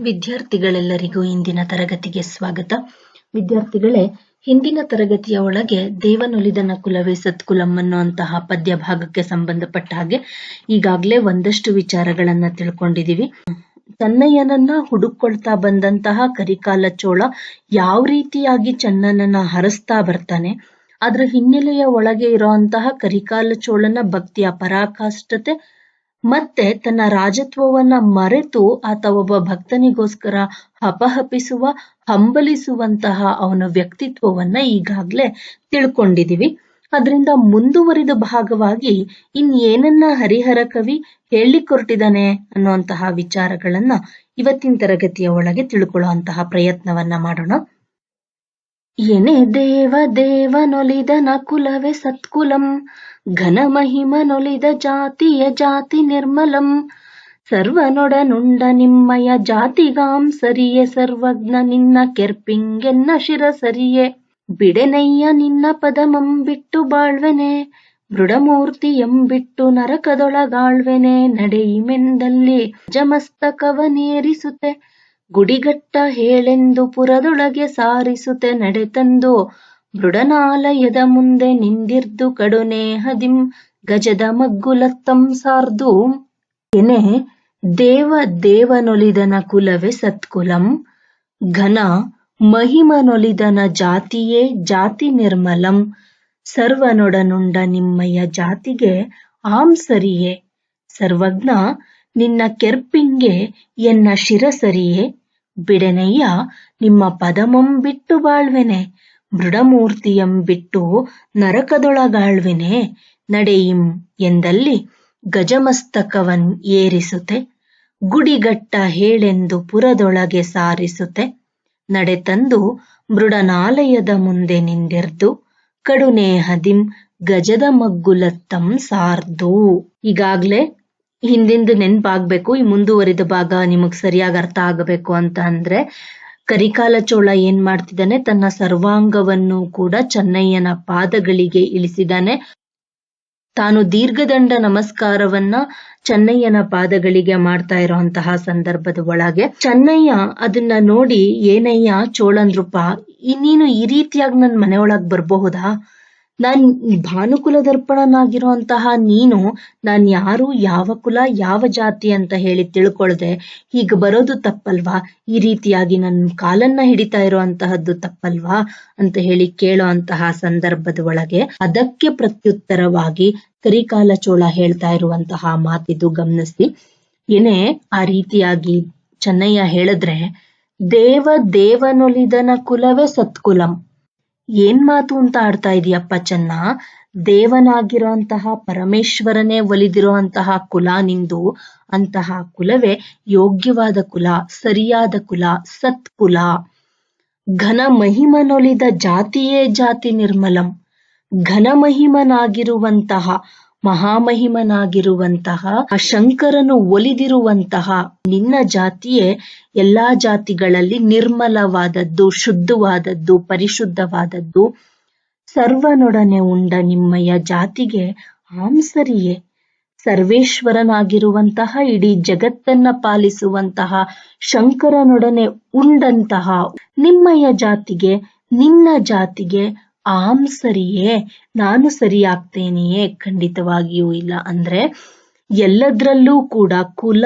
ವಿದ್ಯಾರ್ಥಿಗಳೆಲ್ಲರಿಗೂ ಇಂದಿನ ತರಗತಿಗೆ ಸ್ವಾಗತ. ವಿದ್ಯಾರ್ಥಿಗಳೇ, ಹಿಂದಿನ ತರಗತಿಯ ಒಳಗೆ ದೇವನೊಲಿದನ ಕುಲವೇ ಸತ್ಕುಲಂ ಅನ್ನುವಂತಹ ಪದ್ಯ ಭಾಗಕ್ಕೆ ಸಂಬಂಧಪಟ್ಟ ಹಾಗೆ ಈಗಾಗಲೇ ಒಂದಷ್ಟು ವಿಚಾರಗಳನ್ನ ತಿಳ್ಕೊಂಡಿದೀವಿ. ಚನ್ನಯ್ಯನನ್ನ ಹುಡುಕೊಳ್ತಾ ಬಂದಂತಹ ಕರಿಕಾಲ ಚೋಳ ಯಾವ ರೀತಿಯಾಗಿ ಚನ್ನನನ್ನ ಹರಸ್ತಾ ಬರ್ತಾನೆ, ಅದರ ಹಿನ್ನೆಲೆಯ ಒಳಗೆ ಇರುವಂತಹ ಕರಿಕಾಲ ಚೋಳನ ಭಕ್ತಿಯ ಪರಾಕಾಷ್ಠತೆ ಮತ್ತೆ ತನ್ನ ರಾಜತ್ವವನ್ನ ಮರೆತು ಆತ ಒಬ್ಬ ಭಕ್ತನಿಗೋಸ್ಕರ ಹಪಹಪಿಸುವ, ಹಂಬಲಿಸುವಂತಹ ಅವನ ವ್ಯಕ್ತಿತ್ವವನ್ನ ಈಗಾಗ್ಲೇ ತಿಳ್ಕೊಂಡಿದೀವಿ. ಅದರಿಂದ ಮುಂದುವರಿದ ಭಾಗವಾಗಿ ಇನ್ ಏನನ್ನ ಹರಿಹರ ಕವಿ ಹೇಳಿಕೊಟ್ಟಿದ್ದಾನೆ ಅನ್ನುವಂತಹ ವಿಚಾರಗಳನ್ನ ಇವತ್ತಿನ ತರಗತಿಯ ಒಳಗೆ ತಿಳ್ಕೊಳ್ಳುವಂತಹ ಪ್ರಯತ್ನವನ್ನ ಮಾಡೋಣ. ಎನೆ ದೇವ ದೇವನೊಲಿದ ನಕುಲವೆ ಸತ್ಕುಲಂ, ಘನ ಮಹಿಮನೊಲಿದ ಜಾತಿಯ ಜಾತಿ ನಿರ್ಮಲಂ. ಸರ್ವನೊಡನುಂಡ ನಿಮ್ಮಯ ಜಾತಿಗಾಂ ಸರಿಯೆ, ಸರ್ವಜ್ಞ ನಿನ್ನ ಕೆರ್ಪಿಂಗೆನ್ನ ಶಿರ ಸರಿಯೆ ಬಿಡೆನಯ್ಯ ನಿನ್ನ ಪದಮಂ ಬಿಟ್ಟು ಬಾಳ್ವೆನೆ ಮೃಡಮೂರ್ತಿಯಂ ಬಿಟ್ಟು ನರಕದೊಳಗಾಳ್ವೆನೆ. ನಡೆಯಿಮೆಂದಲ್ಲಿ ಜಮಸ್ತಕವನೇರಿಸುತ್ತೆ ಗುಡಿಗಟ್ಟ ಹೇಳೆಂದು ಪುರದೊಳಗೆ ಸಾರಿಸುತ್ತೆ ನಡೆತಂದು ಮೃಡನಾಲಯದ ಮುಂದೆ ನಿಂದಿರ್ದು ಕಡುನೇಹದಿಂ ಗಜದ ಮಗ್ಗುಲತ್ತಂ ಸಾರ್ದು. ಎನೆ ದೇವ ದೇವನೊಲಿದನ ಕುಲವೇ ಸತ್ಕುಲಂ, ಘನ ಮಹಿಮನೊಲಿದನ ಜಾತಿಯೇ ಜಾತಿ ನಿರ್ಮಲಂ, ಸರ್ವನೊಡನುಂಡ ನಿಮ್ಮಯ್ಯ ಜಾತಿಗೆ ಆಂ ಸರಿಯೇ ಸರ್ವಜ್ಞ ನಿನ್ನ ಕೆರ್ಪಿಂಗೆ ಎನ್ನ ಶಿರಸರಿಯೇ. ಬಿಡೆನಯ್ಯ, ನಿಮ್ಮ ಪದಮಂ ಬಿಟ್ಟು ಬಾಳ್ವೆನೆ, ಮೃಡಮೂರ್ತಿಯಂ ಬಿಟ್ಟು ನರಕದೊಳಗಾಳ್ವೆನೆ, ನಡೆಯಿಂ ಎಂದಲ್ಲಿ ಗಜಮಸ್ತಕವನ್ ಏರಿಸುತ್ತೆ ಗುಡಿಗಟ್ಟ ಹೇಳೆಂದು ಪುರದೊಳಗೆ ಸಾರಿಸುತ್ತೆ ನಡೆತಂದು ಮೃಡನಾಲಯದ ಮುಂದೆ ನಿಂದೆರ್ದು, ಕಡುನೇಹದಿಂ ಗಜದ ಮಗ್ಗುಲತ್ತಂ ಸಾರ್ದು. ಈಗಾಗ್ಲೇ ಹಿಂದಿಂದು ನೆನ್ಪಾಗ್ಬೇಕು, ಈ ಮುಂದುವರಿದ ಭಾಗ ನಿಮಗ್ ಸರಿಯಾಗಿ ಅರ್ಥ ಆಗಬೇಕು ಅಂತ ಅಂದ್ರೆ, ಕರಿಕಾಲ ಚೋಳ ಏನ್ ಮಾಡ್ತಿದ್ದಾನೆ, ತನ್ನ ಸರ್ವಾಂಗವನ್ನು ಕೂಡ ಚೆನ್ನಯ್ಯನ ಪಾದಗಳಿಗೆ ಇಳಿಸಿದಾನೆ ತಾನು ದೀರ್ಘದಂಡ ನಮಸ್ಕಾರವನ್ನ ಚೆನ್ನಯ್ಯನ ಪಾದಗಳಿಗೆ ಮಾಡ್ತಾ ಇರುವಂತಹ ಸಂದರ್ಭದ ಒಳಗೆ, ಚೆನ್ನಯ್ಯ ಅದನ್ನ ನೋಡಿ, ಏನಯ್ಯ ಚೋಳನ್ರೂಪ ಇನ್ನೇನು ಈ ರೀತಿಯಾಗಿ ನನ್ ಮನೆಯೊಳಗ್ ಬರಬಹುದಾ? ನಾನ್ ಭಾನುಕುಲ ದರ್ಪಣನಾಗಿರುವಂತಹ ನೀನು ನಾನ್ ಯಾರು, ಯಾವ ಕುಲ, ಯಾವ ಜಾತಿ ಅಂತ ಹೇಳಿ ತಿಳ್ಕೊಳ್ದೆ. ಹೀಗೆ ಬರೋದು ತಪ್ಪಲ್ವಾ? ಈ ರೀತಿಯಾಗಿ ನನ್ನ ಕಾಲನ್ನ ಹಿಡಿತಾ ಇರುವಂತಹದ್ದು ತಪ್ಪಲ್ವಾ? ಅಂತ ಹೇಳಿ ಕೇಳೋ ಸಂದರ್ಭದ ಒಳಗೆ ಅದಕ್ಕೆ ಪ್ರತ್ಯುತ್ತರವಾಗಿ ಕರಿಕಾಲ ಚೋಳ ಹೇಳ್ತಾ ಇರುವಂತಹ ಮಾತಿದು ಗಮನಿಸಿ. ಏನೇ, ಆ ರೀತಿಯಾಗಿ ಚೆನ್ನಯ್ಯ ಹೇಳಿದ್ರೆ, ದೇವ ದೇವನೊಲಿದನ ಕುಲವೇ ಸತ್ಕುಲಂ. ಏನ್ ಮಾತು ಅಂತ ಆಡ್ತಾ ಇದೀಯಪ್ಪ ಚೆನ್ನ? ದೇವನಾಗಿರುವಂತಹ ಪರಮೇಶ್ವರನೇ ಒಲಿದಿರುವಂತಹ ಕುಲ ನಿಂದು, ಅಂತಹ ಕುಲವೇ ಯೋಗ್ಯವಾದ ಕುಲ, ಸರಿಯಾದ ಕುಲ, ಸತ್ಕುಲ. ಘನ ಮಹಿಮನೊಲಿದ ಜಾತಿಯೇ ಜಾತಿ ನಿರ್ಮಲಂ. ಘನ ಮಹಿಮನಾಗಿರುವಂತಹ ಮಹಾಮಹಿಮನಾಗಿರುವಂತಹ, ಆ ಶಂಕರನು ಒಲಿದಿರುವಂತಹ ನಿನ್ನ ಜಾತಿಯೇ ಎಲ್ಲಾ ಜಾತಿಗಳಲ್ಲಿ ನಿರ್ಮಲವಾದದ್ದು, ಶುದ್ಧವಾದದ್ದು, ಪರಿಶುದ್ಧವಾದದ್ದು. ಸರ್ವನೊಡನೆ ಉಂಡ ನಿಮ್ಮಯ ಜಾತಿಗೆ ಆಂಸರಿಯೇ ಸರ್ವೇಶ್ವರನಾಗಿರುವಂತಹ, ಇಡೀ ಜಗತ್ತನ್ನ ಪಾಲಿಸುವಂತಹ, ಶಂಕರನೊಡನೆ ಉಂಡಂತಹ ನಿಮ್ಮಯ ಜಾತಿಗೆ, ನಿನ್ನ ಜಾತಿಗೆ ಆಂ ಸರಿಯೇ, ನಾನು ಸರಿಯಾಗ್ತೇನೆಯೇ? ಖಂಡಿತವಾಗಿಯೂ ಇಲ್ಲ. ಅಂದ್ರೆ ಎಲ್ಲದ್ರಲ್ಲೂ ಕೂಡ ಕುಲ,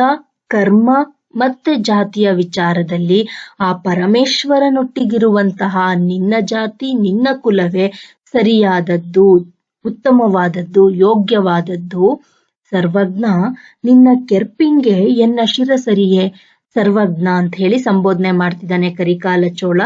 ಕರ್ಮ ಮತ್ತೆ ಜಾತಿಯ ವಿಚಾರದಲ್ಲಿ ಆ ಪರಮೇಶ್ವರನೊಟ್ಟಿಗಿರುವಂತಹ ನಿನ್ನ ಜಾತಿ, ನಿನ್ನ ಕುಲವೇ ಸರಿಯಾದದ್ದು, ಉತ್ತಮವಾದದ್ದು, ಯೋಗ್ಯವಾದದ್ದು. ಸರ್ವಜ್ಞ, ನಿನ್ನ ಕೆರ್ಪಿಂಗೆ ಎನ್ನ ಶಿರಸರಿಯೇ ಸರ್ವಜ್ಞ ಅಂತ ಹೇಳಿ ಸಂಬೋಧನೆ ಮಾಡ್ತಿದ್ದಾನೆ ಕರಿಕಾಲ ಚೋಳ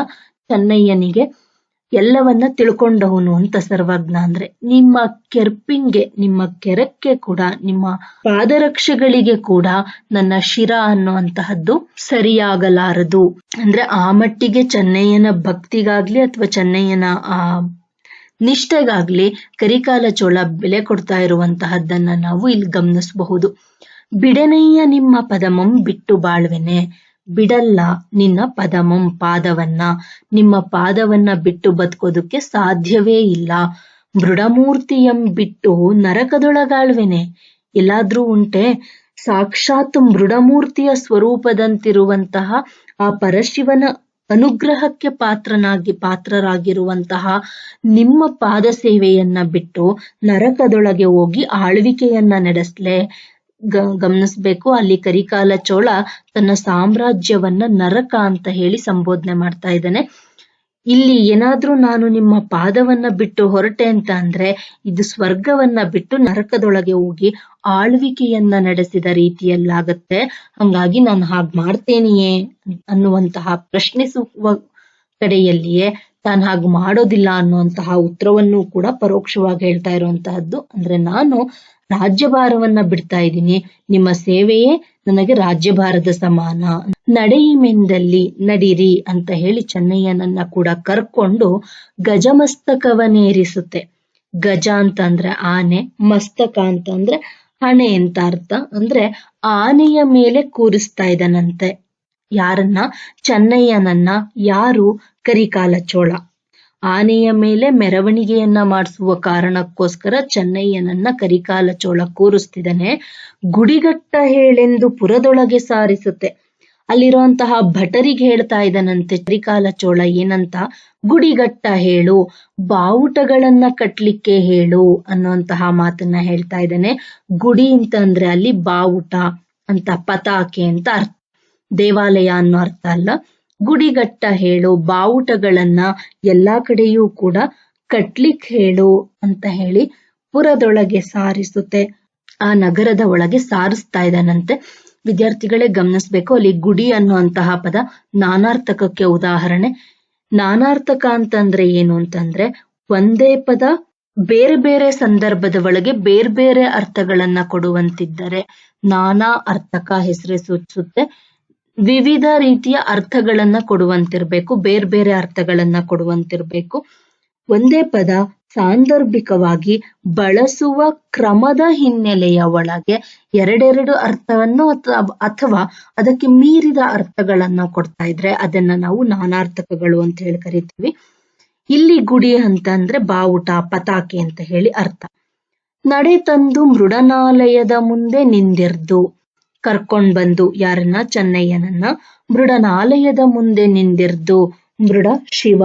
ಚೆನ್ನಯ್ಯನಿಗೆ. ಎಲ್ಲವನ್ನ ತಿಳ್ಕೊಂಡವನು ಅಂತ ಸರ್ವಜ್ಞ ಅಂದ್ರೆ ನಿಮ್ಮ ಕೆರ್ಪಿಂಗೆ, ನಿಮ್ಮ ಕೆರಕ್ಕೆ ಕೂಡ, ನಿಮ್ಮ ಪಾದರಕ್ಷೆಗಳಿಗೆ ಕೂಡ ನನ್ನ ಶಿರ ಅನ್ನುವಂತಹದ್ದು ಸರಿಯಾಗಲಾರದು. ಅಂದ್ರೆ ಆ ಮಟ್ಟಿಗೆ ಚೆನ್ನಯ್ಯನ ಭಕ್ತಿಗಾಗ್ಲಿ ಅಥವಾ ಚೆನ್ನಯ್ಯನ ಆ, ನಿಷ್ಠೆಗಾಗ್ಲಿ ಕರಿಕಾಲ ಚೋಳ ಬೆಲೆ ಕೊಡ್ತಾ ಇರುವಂತಹದ್ದನ್ನ ನಾವು ಇಲ್ಲಿ ಗಮನಿಸಬಹುದು. ಬಿಡನಯ್ಯ ನಿಮ್ಮ ಪದಮಂ ಬಿಟ್ಟು ಬಾಳ್ವೆನೆ. ಬಿಡಲ್ಲ ನಿನ್ನ ಪದಮಂ ಪಾದವನ್ನ. ನಿಮ್ಮ ಪಾದವನ್ನ ಬಿಟ್ಟು ಬದುಕೋದಕ್ಕೆ ಸಾಧ್ಯವೇ ಇಲ್ಲ. ಮೃಡಮೂರ್ತಿಯಂ ಬಿಟ್ಟು ನರಕದೊಳಗಾಳ್ವೆನೆ. ಎಲ್ಲಾದ್ರೂ ಉಂಟೆ? ಸಾಕ್ಷಾತ್ ಮೃಡಮೂರ್ತಿಯ ಸ್ವರೂಪದಂತಿರುವಂತಹ ಆ ಪರಶಿವನ ಅನುಗ್ರಹಕ್ಕೆ ಪಾತ್ರನಾಗಿ ಪಾತ್ರರಾಗಿರುವಂತಹ ನಿಮ್ಮ ಪಾದ ಸೇವೆಯನ್ನ ಬಿಟ್ಟು ನರಕದೊಳಗೆ ಹೋಗಿ ಆಳ್ವಿಕೆಯನ್ನ ನಡೆಸ್ಲೆ. ಗ ಗಮನಿಸ್ಬೇಕು. ಅಲ್ಲಿ ಕರಿಕಾಲ ಚೋಳ ತನ್ನ ಸಾಮ್ರಾಜ್ಯವನ್ನ ನರಕ ಅಂತ ಹೇಳಿ ಸಂಬೋಧನೆ ಮಾಡ್ತಾ ಇದ್ದಾನೆ. ಇಲ್ಲಿ ಏನಾದ್ರೂ ನಾನು ನಿಮ್ಮ ಪಾದವನ್ನ ಬಿಟ್ಟು ಹೊರಟೆ ಅಂತ ಅಂದ್ರೆ ಇದು ಸ್ವರ್ಗವನ್ನ ಬಿಟ್ಟು ನರಕದೊಳಗೆ ಹೋಗಿ ಆಳ್ವಿಕೆಯನ್ನ ನಡೆಸಿದ ರೀತಿಯಲ್ಲಾಗತ್ತೆ. ಹಂಗಾಗಿ ನಾನು ಹಾಗೆ ಮಾಡ್ತೇನಿಯೇ ಅನ್ನುವಂತಹ ಪ್ರಶ್ನಿಸುವ ಕಡೆಯಲ್ಲಿಯೇ ತಾನು ಹಾಗೆ ಮಾಡೋದಿಲ್ಲ ಅನ್ನುವಂತಹ ಉತ್ತರವನ್ನು ಕೂಡ ಪರೋಕ್ಷವಾಗಿ ಹೇಳ್ತಾ ಇರುವಂತಹದ್ದು. ಅಂದ್ರೆ ನಾನು ರಾಜ್ಯಭಾರವನ್ನ ಬಿಡ್ತಾ ಇದ್ದೀನಿ. ನಿಮ್ಮ ಸೇವೆಯೇ ನನಗೆ ರಾಜ್ಯಭಾರದ ಸಮಾನ. ನಡೆಯಿಮೆಂದಲ್ಲಿ ನಡಿರಿ ಅಂತ ಹೇಳಿ ಚೆನ್ನಯ್ಯನನ್ನ ಕೂಡ ಕರ್ಕೊಂಡು ಗಜಮಸ್ತಕವನ್ನೇರಿಸುತ್ತೆ. ಗಜ ಅಂತ ಅಂದ್ರೆ ಆನೆ, ಮಸ್ತಕ ಅಂತ ಅಂದ್ರೆ ಹಣೆ ಅಂತ ಅರ್ಥ. ಅಂದ್ರೆ ಆನೆಯ ಮೇಲೆ ಕೂರಿಸ್ತಾ ಇದ್ದಾನಂತೆ. ಯಾರನ್ನ? ಚೆನ್ನಯ್ಯನನ್ನ. ಯಾರು? ಕರಿಕಾಲ ಚೋಳ. ಆನೆಯ ಮೇಲೆ ಮೆರವಣಿಗೆಯನ್ನ ಮಾಡಿಸುವ ಕಾರಣಕ್ಕೋಸ್ಕರ ಚೆನ್ನಯ್ಯನನ್ನ ಕರಿಕಾಲ ಚೋಳ ಕೂರಿಸ್ತಿದ್ದಾನೆ. ಗುಡಿಗಟ್ಟ ಹೇಳೆಂದು ಪುರದೊಳಗೆ ಸಾರಿಸುತ್ತೆ. ಅಲ್ಲಿರುವಂತಹ ಭಟರಿಗೆ ಹೇಳ್ತಾ ಇದ್ದಾನಂತೆ ಕರಿಕಾಲ ಚೋಳ, ಏನಂತ? ಗುಡಿಗಟ್ಟ ಹೇಳು, ಬಾವುಟಗಳನ್ನ ಕಟ್ಲಿಕ್ಕೆ ಹೇಳು ಅನ್ನುವಂತಹ ಮಾತನ್ನ ಹೇಳ್ತಾ ಇದ್ದಾನೆ. ಗುಡಿ ಅಂತ ಅಂದ್ರೆ ಅಲ್ಲಿ ಬಾವುಟ ಅಂತ ಪತಾಕೆ ಅಂತ ಅರ್ಥ. ದೇವಾಲಯ ಅನ್ನೋ ಅರ್ಥ ಅಲ್ಲ. ಗುಡಿಗಟ್ಟ ಹೇಳು, ಬಾವುಟಗಳನ್ನ ಎಲ್ಲಾ ಕಡೆಯೂ ಕೂಡ ಕಟ್ಲಿಕ್ ಹೇಳು ಅಂತ ಹೇಳಿ ಪುರದೊಳಗೆ ಸಾರಿಸುತ್ತೆ. ಆ ನಗರದ ಒಳಗೆ ಸಾರಿಸ್ತಾ ಇದ್ದಾನಂತೆ. ವಿದ್ಯಾರ್ಥಿಗಳೇ ಗಮನಿಸ್ಬೇಕು, ಅಲ್ಲಿ ಗುಡಿ ಅನ್ನುವಂತಹ ಪದ ನಾನಾರ್ಥಕಕ್ಕೆ ಉದಾಹರಣೆ. ನಾನಾರ್ಥಕ ಅಂತಂದ್ರೆ ಏನು ಅಂತಂದ್ರೆ ಒಂದೇ ಪದ ಬೇರೆ ಬೇರೆ ಸಂದರ್ಭದ ಒಳಗೆ ಬೇರೆ ಬೇರೆ ಅರ್ಥಗಳನ್ನ ಕೊಡುವಂತಿದ್ದರೆ ನಾನಾ ಅರ್ಥಕ ಹೆಸರೇ ಸೂಚಿಸುತ್ತೆ. ವಿವಿಧ ರೀತಿಯ ಅರ್ಥಗಳನ್ನ ಕೊಡುವಂತಿರ್ಬೇಕು, ಬೇರೆ ಬೇರೆ ಅರ್ಥಗಳನ್ನ ಕೊಡುವಂತಿರ್ಬೇಕು. ಒಂದೇ ಪದ ಸಾಂದರ್ಭಿಕವಾಗಿ ಬಳಸುವ ಕ್ರಮದ ಹಿನ್ನೆಲೆಯ ಒಳಗೆ ಎರಡೆರಡು ಅರ್ಥವನ್ನು ಅಥವಾ ಅದಕ್ಕೆ ಮೀರಿದ ಅರ್ಥಗಳನ್ನ ಕೊಡ್ತಾ ಇದ್ರೆ ಅದನ್ನ ನಾವು ನಾನಾರ್ಥಕಗಳು ಅಂತ ಹೇಳಿ ಕರಿತೀವಿ. ಇಲ್ಲಿ ಗುಡಿ ಅಂತ ಅಂದ್ರೆ ಬಾವುಟ, ಪತಾಕೆ ಅಂತ ಹೇಳಿ ಅರ್ಥ. ನಡೆ ತಂದು ಮೃಡನಾಲಯದ ಮುಂದೆ ನಿಂದಿರ್ದು. ಕರ್ಕೊಂಡ್ ಬಂದು ಯಾರನ್ನ? ಚೆನ್ನಯ್ಯನನ್ನ. ಮೃಡನಾಲಯದ ಮುಂದೆ ನಿಂದಿರ್ದು. ಮೃಡ ಶಿವ.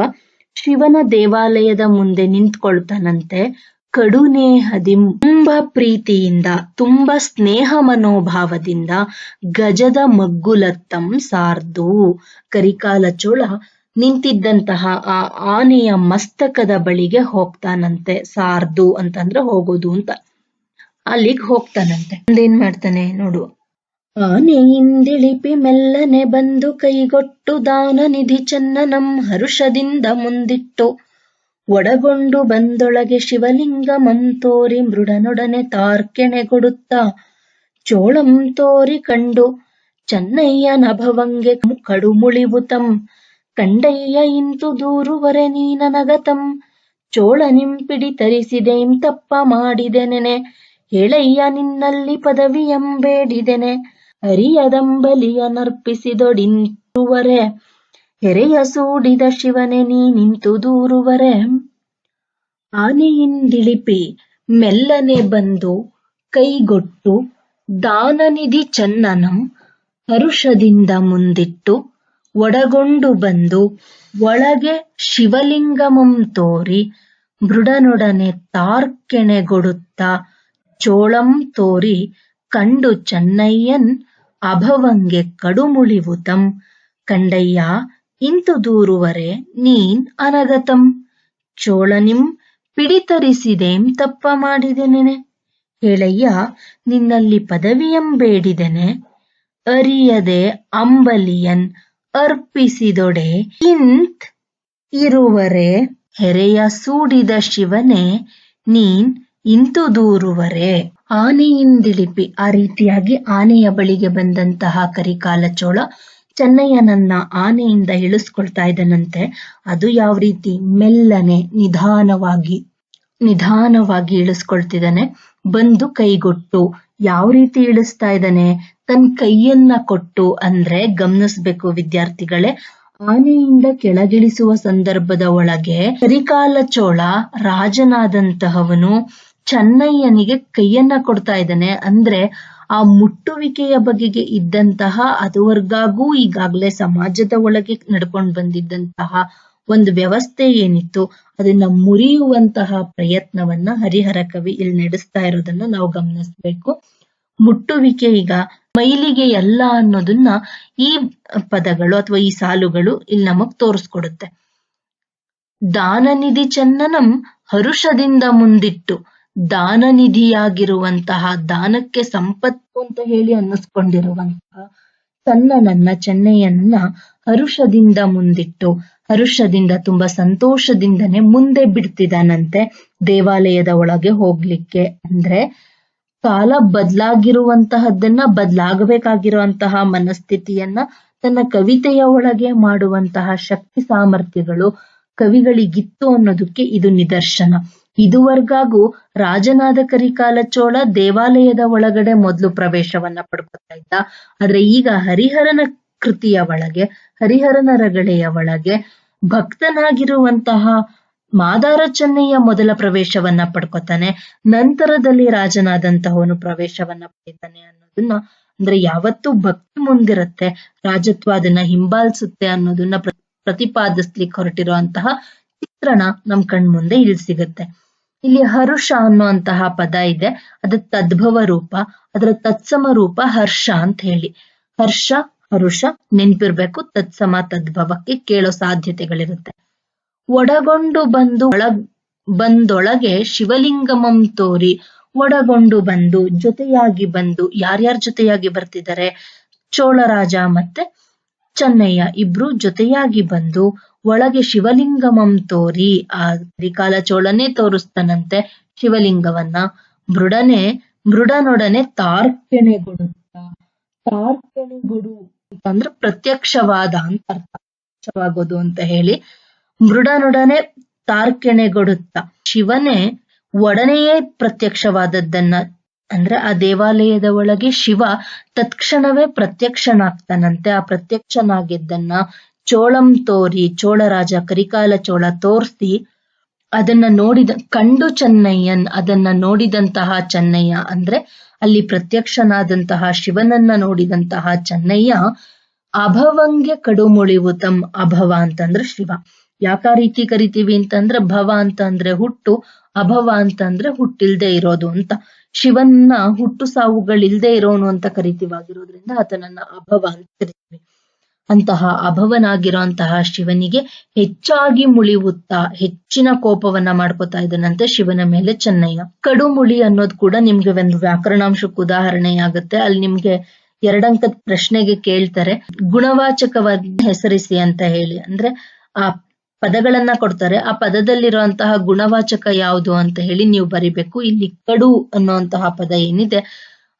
ಶಿವನ ದೇವಾಲಯದ ಮುಂದೆ ನಿಂತ್ಕೊಳ್ತಾನಂತೆ. ಕಡುನೇಹದಿ ತುಂಬಾ ಪ್ರೀತಿಯಿಂದ, ತುಂಬಾ ಸ್ನೇಹ ಮನೋಭಾವದಿಂದ ಗಜದ ಮಗ್ಗುಲತ್ತಂ ಸಾರ್ದು. ಕರಿಕಾಲ ಚೋಳ ನಿಂತಿದ್ದಂತಹ ಆ ಆನೆಯ ಮಸ್ತಕದ ಬಳಿಗೆ ಹೋಗ್ತಾನಂತೆ. ಸಾರ್ದು ಅಂತಂದ್ರೆ ಹೋಗೋದು ಅಂತ. ಅಲ್ಲಿಗೆ ಹೋಗ್ತಾನಂತೆ. ಮುಂದೇನ್ ಮಾಡ್ತಾನೆ ನೋಡು. ಆನೆಯಿಂದಿಳಿಪಿ ಮೆಲ್ಲನೆ ಬಂದು ಕೈಗೊಟ್ಟು ದಾನ ನಿಧಿ ಚೆನ್ನನಂ ಹರುಷದಿಂದ ಮುಂದಿಟ್ಟು. ಒಡಗೊಂಡು ಬಂದೊಳಗೆ ಶಿವಲಿಂಗ ಮಂತೋರಿ ಮೃಡನೊಡನೆ ತಾರ್ಕೆಣೆಗೊಡುತ್ತ ಚೋಳಂ ತೋರಿ ಕಂಡು ಚೆನ್ನಯ್ಯನ ಭವಂಗೆ ಕಡುಮುಳಿವುತಂ ಕಂಡಯ್ಯ ಇಂತು ದೂರುವರೆ ನೀನನಗತಂ ಚೋಳ ನಿಂಪಿಡಿ ತರಿಸಿದೆ ಇಂತಪ್ಪ ಮಾಡಿದೆನೆನೆ. ಹೇಳಯ್ಯ ನಿನ್ನಲ್ಲಿ ಪದವಿ ಬೇಡಿದೆನೆ ಅರಿಯದಂಬಲಿಯ ನರ್ಪಿಸಿದೊಡಿಂತುವರೆ ಹೆರೆಯ ಸೂಡಿದ ಶಿವನೆ ನೀ ನಿಂತು ದೂರುವರೆ. ಆನೆಯಿಂದಿಳಿಪಿ ಮೆಲ್ಲನೆ ಬಂದು ಕೈಗೊಟ್ಟು ದಾನನಿಧಿ ಚನ್ನನಂ ಹರುಷದಿಂದ ಮುಂದಿಟ್ಟು ಒಡಗೊಂಡು ಬಂದು ಒಳಗೆ ಶಿವಲಿಂಗಮಂ ತೋರಿ ಮೃಡನೊಡನೆ ತಾರ್ಕೆಣೆಗೊಡುತ್ತ ಚೋಳಂ ತೋರಿ ಕಂಡು ಚೆನ್ನಯ್ಯನ್ ಅಭವಂಗೆ ಕಡುಮುಳಿವು ತಂ ಕಂಡಯ್ಯ, ಇಂತು ದೂರುವರೆ ನೀನ್ ಅನಗತಂ. ಚೋಳನಿಂ ಪಿಡಿತರಿಸಿದೇಂ ತಪ್ಪ ಮಾಡಿದೆನೆನೆ. ಹೇಳಯ್ಯ, ನಿನ್ನಲ್ಲಿ ಪದವಿಯಂ ಬೇಡಿದೆನೆ. ಅರಿಯದೆ ಅಂಬಲಿಯನ್ ಅರ್ಪಿಸಿದೊಡೆ ಇಂತ್ ಇರುವರೆ. ಹೆರೆಯ ಸೂಡಿದ ಶಿವನೇ, ನೀನ್ ಇಂತು ದೂರುವರೆ. ಆನೆಯಿಂದಿಳಿಪಿ, ಆ ರೀತಿಯಾಗಿ ಆನೆಯ ಬಳಿಗೆ ಬಂದಂತಹ ಕರಿಕಾಲ ಚೋಳ ಚೆನ್ನಯ್ಯನನ್ನ ಆನೆಯಿಂದ ಇಳಿಸ್ಕೊಳ್ತಾ ಇದ್ದನಂತೆ. ಅದು ಯಾವ ರೀತಿ ಮೆಲ್ಲನೆ ನಿಧಾನವಾಗಿ ನಿಧಾನವಾಗಿ ಇಳಿಸ್ಕೊಳ್ತಿದ್ದಾನೆ. ಬಂದು ಕೈಗೊಟ್ಟು, ಯಾವ ರೀತಿ ಇಳಿಸ್ತಾ ಇದ್ದಾನೆ? ತನ್ನ ಕೈಯನ್ನ ಕೊಟ್ಟು ಅಂದ್ರೆ ಗಮನಿಸ್ಬೇಕು ವಿದ್ಯಾರ್ಥಿಗಳೇ. ಆನೆಯಿಂದ ಕೆಳಗಿಳಿಸುವ ಸಂದರ್ಭದ ಒಳಗೆ ಕರಿಕಾಲ ಚೋಳ ರಾಜನಾದಂತಹವನು ಚೆನ್ನಯ್ಯನಿಗೆ ಕೈಯನ್ನ ಕೊಡ್ತಾ ಇದ್ದಾನೆ. ಅಂದ್ರೆ ಆ ಮುಟ್ಟುವಿಕೆಯ ಬಗೆಗೆ ಇದ್ದಂತಹ ಅದುವರ್ಗಾಗೂ ಈಗಾಗಲೇ ಸಮಾಜದ ಒಳಗೆ ನಡ್ಕೊಂಡು ಬಂದಿದ್ದಂತಹ ಒಂದು ವ್ಯವಸ್ಥೆ ಏನಿತ್ತು, ಅದನ್ನ ಮುರಿಯುವಂತಹ ಪ್ರಯತ್ನವನ್ನ ಹರಿಹರ ಕವಿ ಇಲ್ಲಿ ನಡೆಸ್ತಾ ಇರೋದನ್ನ ನಾವು ಗಮನಿಸ್ಬೇಕು. ಮುಟ್ಟುವಿಕೆ ಈಗ ಮೈಲಿಗೆ ಎಲ್ಲ ಅನ್ನೋದನ್ನ ಈ ಪದಗಳು ಅಥವಾ ಈ ಸಾಲುಗಳು ಇಲ್ಲಿ ನಮಗ್ ತೋರಿಸ್ಕೊಡುತ್ತೆ. ದಾನನಿಧಿ ಚನ್ನನಂ ಹರುಷದಿಂದ ಮುಂದಿಟ್ಟು. ದಾನನಿಧಿಯಾಗಿರುವಂತಹ ದಾನಕ್ಕೆ ಸಂಪತ್ತು ಅಂತ ಹೇಳಿ ಅನ್ನಿಸ್ಕೊಂಡಿರುವಂತಹ ತನ್ನ ನನ್ನ ಚೆನ್ನಯ್ಯನನ್ನ ಹರುಷದಿಂದ ಮುಂದಿಟ್ಟು, ಹರುಷದಿಂದ ತುಂಬಾ ಸಂತೋಷದಿಂದನೇ ಮುಂದೆ ಬಿಡ್ತಿದ್ದಾನಂತೆ ದೇವಾಲಯದ ಒಳಗೆ ಹೋಗ್ಲಿಕ್ಕೆ. ಅಂದ್ರೆ ಕಾಲ ಬದಲಾಗಿರುವಂತಹದ್ದನ್ನ, ಬದಲಾಗಬೇಕಾಗಿರುವಂತಹ ಮನಸ್ಥಿತಿಯನ್ನ ತನ್ನ ಕವಿತೆಯ ಒಳಗೆ ಮಾಡುವಂತಹ ಶಕ್ತಿ ಸಾಮರ್ಥ್ಯಗಳು ಕವಿಗಳಿಗಿತ್ತು ಅನ್ನೋದಕ್ಕೆ ಇದು ನಿದರ್ಶನ. ಇದುವರೆಗಾಗೂ ರಾಜನಾದ ಕರಿಕಾಲ ಚೋಳ ದೇವಾಲಯದ ಒಳಗಡೆ ಮೊದಲು ಪ್ರವೇಶವನ್ನ ಪಡ್ಕೊತಾ ಇದ್ದ. ಆದ್ರೆ ಈಗ ಹರಿಹರನ ಕೃತಿಯ ಒಳಗೆ, ಹರಿಹರನ ರಗಳೆಯ ಒಳಗೆ ಭಕ್ತನಾಗಿರುವಂತಹ ಮಾದಾರ ಚೆನ್ನಯ್ಯ ಮೊದಲ ಪ್ರವೇಶವನ್ನ ಪಡ್ಕೊತಾನೆ. ನಂತರದಲ್ಲಿ ರಾಜನಾದಂತಹವನು ಪ್ರವೇಶವನ್ನ ಪಡಿತಾನೆ ಅನ್ನೋದನ್ನ, ಅಂದ್ರೆ ಯಾವತ್ತೂ ಭಕ್ತಿ ಮುಂದಿರುತ್ತೆ, ರಾಜತ್ವ ಅದನ್ನ ಹಿಂಬಾಲಿಸುತ್ತೆ ಅನ್ನೋದನ್ನ ಪ್ರ- ಪ್ರತಿಪಾದಿಸ್ಲಿಕ್ಕೆ ಹೊರಟಿರುವಂತಹ ಚಿತ್ರಣ ನಮ್ ಕಣ್ಮುಂದೆ ಇಲ್ಲಿ ಸಿಗುತ್ತೆ. ಇಲ್ಲಿ ಹರುಷ ಅನ್ನುವಂತಹ ಪದ ಇದೆ. ಅದ ತದ್ಭವ ರೂಪ, ಅದರ ತತ್ಸಮ ರೂಪ ಹರ್ಷ ಅಂತ ಹೇಳಿ. ಹರ್ಷ, ಹರುಷ ನೆನ್ಪಿರ್ಬೇಕು, ತತ್ಸಮ, ತದ್ಭವಕ್ಕೆ ಕೇಳೋ ಸಾಧ್ಯತೆಗಳಿರುತ್ತೆ. ಒಡಗೊಂಡು ಬಂದು ಒಳ, ಬಂದೊಳಗೆ ಶಿವಲಿಂಗಮಂ ತೋರಿ, ಒಡಗೊಂಡು ಬಂದು ಜೊತೆಯಾಗಿ ಬಂದು ಯಾರ್ಯಾರ ಜೊತೆಯಾಗಿ ಬರ್ತಿದ್ದಾರೆ? ಚೋಳರಾಜ ಮತ್ತೆ ಚೆನ್ನಯ್ಯ ಇಬ್ರು ಜೊತೆಯಾಗಿ ಬಂದು ಒಳಗೆ ಶಿವಲಿಂಗಮಂ ತೋರಿ. ಆ ತ್ರಿಕಾಲ ಚೋಳನೇ ತೋರಿಸ್ತಾನಂತೆ ಶಿವಲಿಂಗವನ್ನ. ಮೃಡನೆ, ಮೃಡನೊಡನೆ ತಾರ್ಕೆಣೆಗೊಡುತ್ತ ತಾರ್ಕೆಣೆಗೊಡು ಅಂತಂದ್ರೆ ಪ್ರತ್ಯಕ್ಷವಾದ ಅಂತ ಅರ್ಥ. ಪ್ರತ್ಯಕ್ಷವಾಗೋದು ಅಂತ ಹೇಳಿ ಮೃಡನೊಡನೆ ತಾರ್ಕೆಣೆಗೊಡುತ್ತ. ಶಿವನೇ ಒಡನೆಯೇ ಪ್ರತ್ಯಕ್ಷವಾದದ್ದನ್ನ. ಅಂದ್ರೆ ಆ ದೇವಾಲಯದ ಒಳಗೆ ಶಿವ ತತ್ಕ್ಷಣವೇ ಪ್ರತ್ಯಕ್ಷನಾಗ್ತಾನಂತೆ. ಆ ಪ್ರತ್ಯಕ್ಷನಾಗಿದ್ದನ್ನ ಚೋಳಂ ತೋರಿ, ಚೋಳರಾಜ ಕರಿಕಾಲ ಚೋಳ ತೋರಿಸಿ, ಅದನ್ನ ನೋಡಿದ, ಕಂಡು ಚೆನ್ನಯ್ಯನ್ ಅದನ್ನ ನೋಡಿದಂತಹ ಚೆನ್ನಯ್ಯ. ಅಂದ್ರೆ ಅಲ್ಲಿ ಪ್ರತ್ಯಕ್ಷನಾದಂತಹ ಶಿವನನ್ನ ನೋಡಿದಂತಹ ಚೆನ್ನಯ್ಯ, ಅಭವಂಗೆ ತಮ್ ಅಭವ ಅಂತಂದ್ರೆ ಶಿವ. ಯಾಕ ರೀತಿ ಕರಿತೀವಿ ಅಂತಂದ್ರೆ ಭವ ಅಂತ ಅಂದ್ರೆ ಹುಟ್ಟು, ಅಭವ ಅಂತಂದ್ರೆ ಹುಟ್ಟಿಲ್ದೆ ಇರೋದು ಅಂತ. ಶಿವನ್ನ ಹುಟ್ಟು ಸಾವುಗಳಿಲ್ದೆ ಇರೋನು ಅಂತ ಕರಿತೀವಾಗಿರೋದ್ರಿಂದ ಆತನನ್ನ ಅಭವ ಅಂತ ಕರಿತೀವಿ. ಅಂತಹ ಅಭವನಾಗಿರೋಂತಹ ಶಿವನಿಗೆ ಹೆಚ್ಚಾಗಿ ಮುಳಿವುತ್ತಾ ಹೆಚ್ಚಿನ ಕೋಪವನ್ನ ಮಾಡ್ಕೋತಾ ಇದ್ದಾನಂತೆ ಶಿವನ ಮೇಲೆ ಚೆನ್ನಯ್ಯ. ಕಡುಮುಳಿ ಅನ್ನೋದು ಕೂಡ ನಿಮ್ಗೆ ಒಂದು ವ್ಯಾಕರಣಾಂಶಕ್ಕೆ ಉದಾಹರಣೆಯಾಗುತ್ತೆ. ಅಲ್ಲಿ ನಿಮ್ಗೆ ಎರಡಂಕದ ಪ್ರಶ್ನೆಗೆ ಕೇಳ್ತಾರೆ, ಗುಣವಾಚಕವಾಗಿ ಹೆಸರಿಸಿ ಅಂತ ಹೇಳಿ. ಅಂದ್ರೆ ಆ ಪದಗಳನ್ನ ಕೊಡ್ತಾರೆ. ಆ ಪದದಲ್ಲಿರುವಂತಹ ಗುಣವಾಚಕ ಯಾವುದು ಅಂತ ಹೇಳಿ ನೀವು ಬರಿಬೇಕು. ಇಲ್ಲಿ ಕಡು ಅನ್ನುವಂತಹ ಪದ ಏನಿದೆ,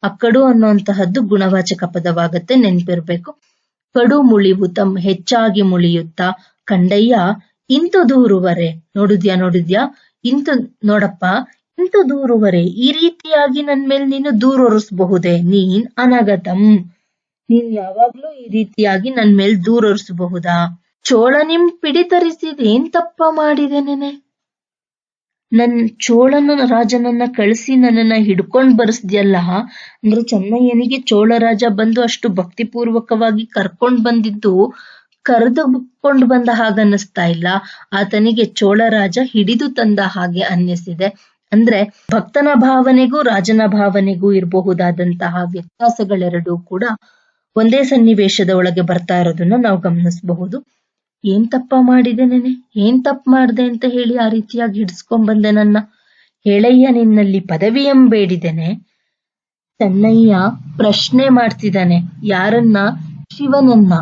ಆ ಕಡು ಅನ್ನುವಂತಹದ್ದು ಗುಣವಾಚಕ ಪದವಾಗತ್ತೆ, ನೆನ್ಪಿರ್ಬೇಕು. ಕಡು ಮುಳಿವುತಂ ಹೆಚ್ಚಾಗಿ ಮುಳಿಯುತ್ತಾ. ಕಂಡಯ್ಯ, ಇಂತು ದೂರುವರೆ. ನೋಡಿದ್ಯಾ ನೋಡಿದ್ಯಾ? ಇಂತ, ನೋಡಪ್ಪ, ಇಂತು ದೂರುವರೆ. ಈ ರೀತಿಯಾಗಿ ನನ್ ಮೇಲೆ ನೀನು ದೂರೊರಿಸಬಹುದೇ? ನೀನ್ ಅನಗತಂ. ನೀನ್ ಯಾವಾಗ್ಲೂ ಈ ರೀತಿಯಾಗಿ ನನ್ ಮೇಲ್ ದೂರೊರಿಸಬಹುದಾ? ಚೋಳ ನಿಮ್ ಪಿಡಿತರಿಸಿದೇನ್ ತಪ್ಪ ಮಾಡಿದೆ ನೆನೆ? ನನ್ ಚೋಳನ ರಾಜನನ್ನ ಕಳಿಸಿ ನನ್ನನ್ನ ಹಿಡ್ಕೊಂಡ್ ಬರ್ಸ್ದ್ಯಲ್ಲ? ಅಂದ್ರೆ ಚೆನ್ನಯ್ಯನಿಗೆ ಚೋಳ ರಾಜ ಬಂದು ಅಷ್ಟು ಭಕ್ತಿಪೂರ್ವಕವಾಗಿ ಕರ್ಕೊಂಡ್ ಬಂದಿದ್ದು ಕರೆದುಕೊಂಡು ಬಂದ ಹಾಗೆ ಅನ್ನಿಸ್ತಾ ಇಲ್ಲ. ಆತನಿಗೆ ಚೋಳ ರಾಜ ಹಿಡಿದು ತಂದ ಹಾಗೆ ಅನ್ನಿಸಿದೆ. ಅಂದ್ರೆ ಭಕ್ತನ ಭಾವನೆಗೂ ರಾಜನ ಭಾವನೆಗೂ ಇರಬಹುದಾದಂತಹ ವ್ಯತ್ಯಾಸಗಳೆರಡೂ ಕೂಡ ಒಂದೇ ಸನ್ನಿವೇಶದ ಒಳಗೆ ಬರ್ತಾ ಇರೋದನ್ನ ನಾವು ಗಮನಿಸಬಹುದು. ಏನ್ ತಪ್ಪ ಮಾಡಿದೆ ನೆನೆ? ಏನ್ ತಪ್ಪು ಮಾಡ್ದೆ ಅಂತ ಹೇಳಿ ಆ ರೀತಿಯಾಗಿ ಹಿಡಿಸ್ಕೊಂಡ್ ಬಂದೆ ನನ್ನ ಹೇಳಯ್ಯ ನಿನ್ನಲ್ಲಿ ಪದವಿ ಎಂಬೇಡಿದ್ದೇನೆ. ತನ್ನಯ್ಯ ಪ್ರಶ್ನೆ ಮಾಡ್ತಿದ್ದಾನೆ. ಯಾರನ್ನ? ಶಿವನನ್ನ.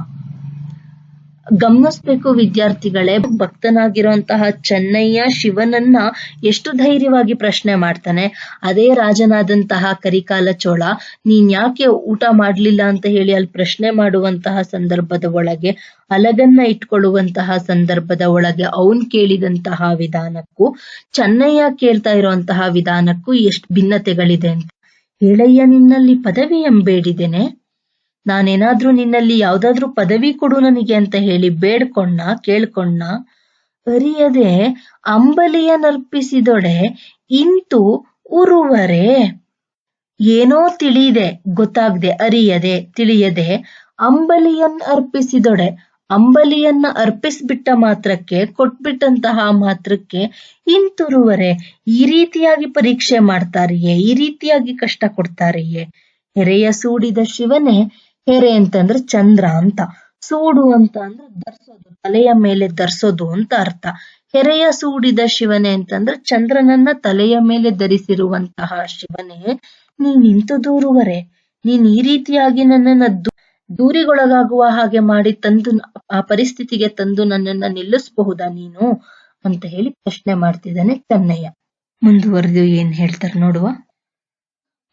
ಗಮನಿಸ್ಬೇಕು ವಿದ್ಯಾರ್ಥಿಗಳೇ. ಭಕ್ತನಾಗಿರುವಂತಹ ಚೆನ್ನಯ್ಯ ಶಿವನನ್ನ ಎಷ್ಟು ಧೈರ್ಯವಾಗಿ ಪ್ರಶ್ನೆ ಮಾಡ್ತಾನೆ. ಅದೇ ರಾಜನಾದಂತಹ ಕರಿಕಾಲ ಚೋಳ, ನೀನ್ ಯಾಕೆ ಊಟ ಮಾಡ್ಲಿಲ್ಲ ಅಂತ ಹೇಳಿ ಅಲ್ಲಿ ಪ್ರಶ್ನೆ ಮಾಡುವಂತಹ ಸಂದರ್ಭದ ಒಳಗೆ, ಅಲಗನ್ನ ಇಟ್ಕೊಳ್ಳುವಂತಹ ಸಂದರ್ಭದ ಒಳಗೆ ಅವನ್ ಕೇಳಿದಂತಹ ವಿಧಾನಕ್ಕೂ, ಚೆನ್ನಯ್ಯ ಕೇಳ್ತಾ ಇರುವಂತಹ ವಿಧಾನಕ್ಕೂ ಎಷ್ಟು ಭಿನ್ನತೆಗಳಿದೆ ಅಂತ. ಹೇಳಯ್ಯ, ನಿನ್ನಲ್ಲಿ ಪದವಿ ಎಂಬೇಡಿದ್ದೇನೆ. ನಾನೇನಾದ್ರೂ ನಿನ್ನಲ್ಲಿ ಯಾವ್ದಾದ್ರೂ ಪದವಿ ಕೊಡು ನನಗೆ ಅಂತ ಹೇಳಿ ಬೇಡ್ಕೊಂಡ ಕೇಳ್ಕೊಂಡ ಅರಿಯದೆ ಅಂಬಲಿಯ ನರ್ಪಿಸಿದೊಡೆ ಇಂತು ಉರುವರೆ. ಏನೋ ತಿಳಿಯದೆ ಗೊತ್ತಾಗದೆ, ಅರಿಯದೆ, ತಿಳಿಯದೆ ಅಂಬಲಿಯನ್ ಅರ್ಪಿಸಿದೊಡೆ. ಅಂಬಲಿಯನ್ನ ಅರ್ಪಿಸ್ಬಿಟ್ಟ ಮಾತ್ರಕ್ಕೆ, ಕೊಟ್ಬಿಟ್ಟಂತಹ ಮಾತ್ರಕ್ಕೆ ಇಂತುರುವರೆ. ಈ ರೀತಿಯಾಗಿ ಪರೀಕ್ಷೆ ಮಾಡ್ತಾರಿಯೇ, ಈ ರೀತಿಯಾಗಿ ಕಷ್ಟ ಕೊಡ್ತಾರಿಯೇ. ಹೆರೆಯ ಸೂಡಿದ ಶಿವನೇ ಹೆರೆ ಅಂತಂದ್ರೆ ಚಂದ್ರ ಅಂತ. ಸೂಡು ಅಂತ ಅಂದ್ರೆ ಧರಿಸೋದು ತಲೆಯ ಮೇಲೆ ಧರಿಸೋದು ಅಂತ ಅರ್ಥ. ಹೆರೆಯ ಸೂಡಿದ ಶಿವನೇ ಅಂತಂದ್ರೆ ಚಂದ್ರನನ್ನ ತಲೆಯ ಮೇಲೆ ಧರಿಸಿರುವಂತಹ ಶಿವನೇ. ನೀನ್ ನಿಂತ ದೂರುವರೆ. ನೀನ್ ಈ ರೀತಿಯಾಗಿ ನನ್ನನ್ನ ದೂರಿಗೊಳಗಾಗುವ ಹಾಗೆ ಮಾಡಿ ತಂದು ಆ ಪರಿಸ್ಥಿತಿಗೆ ತಂದು ನನ್ನನ್ನ ನಿಲ್ಲಿಸಬಹುದಾ ನೀನು? ಅಂತ ಹೇಳಿ ಪ್ರಶ್ನೆ ಮಾಡ್ತಿದ್ದಾನೆ ಚೆನ್ನಯ್ಯ. ಮುಂದುವರೆದು ಏನ್ ಹೇಳ್ತಾರೆ ನೋಡುವ.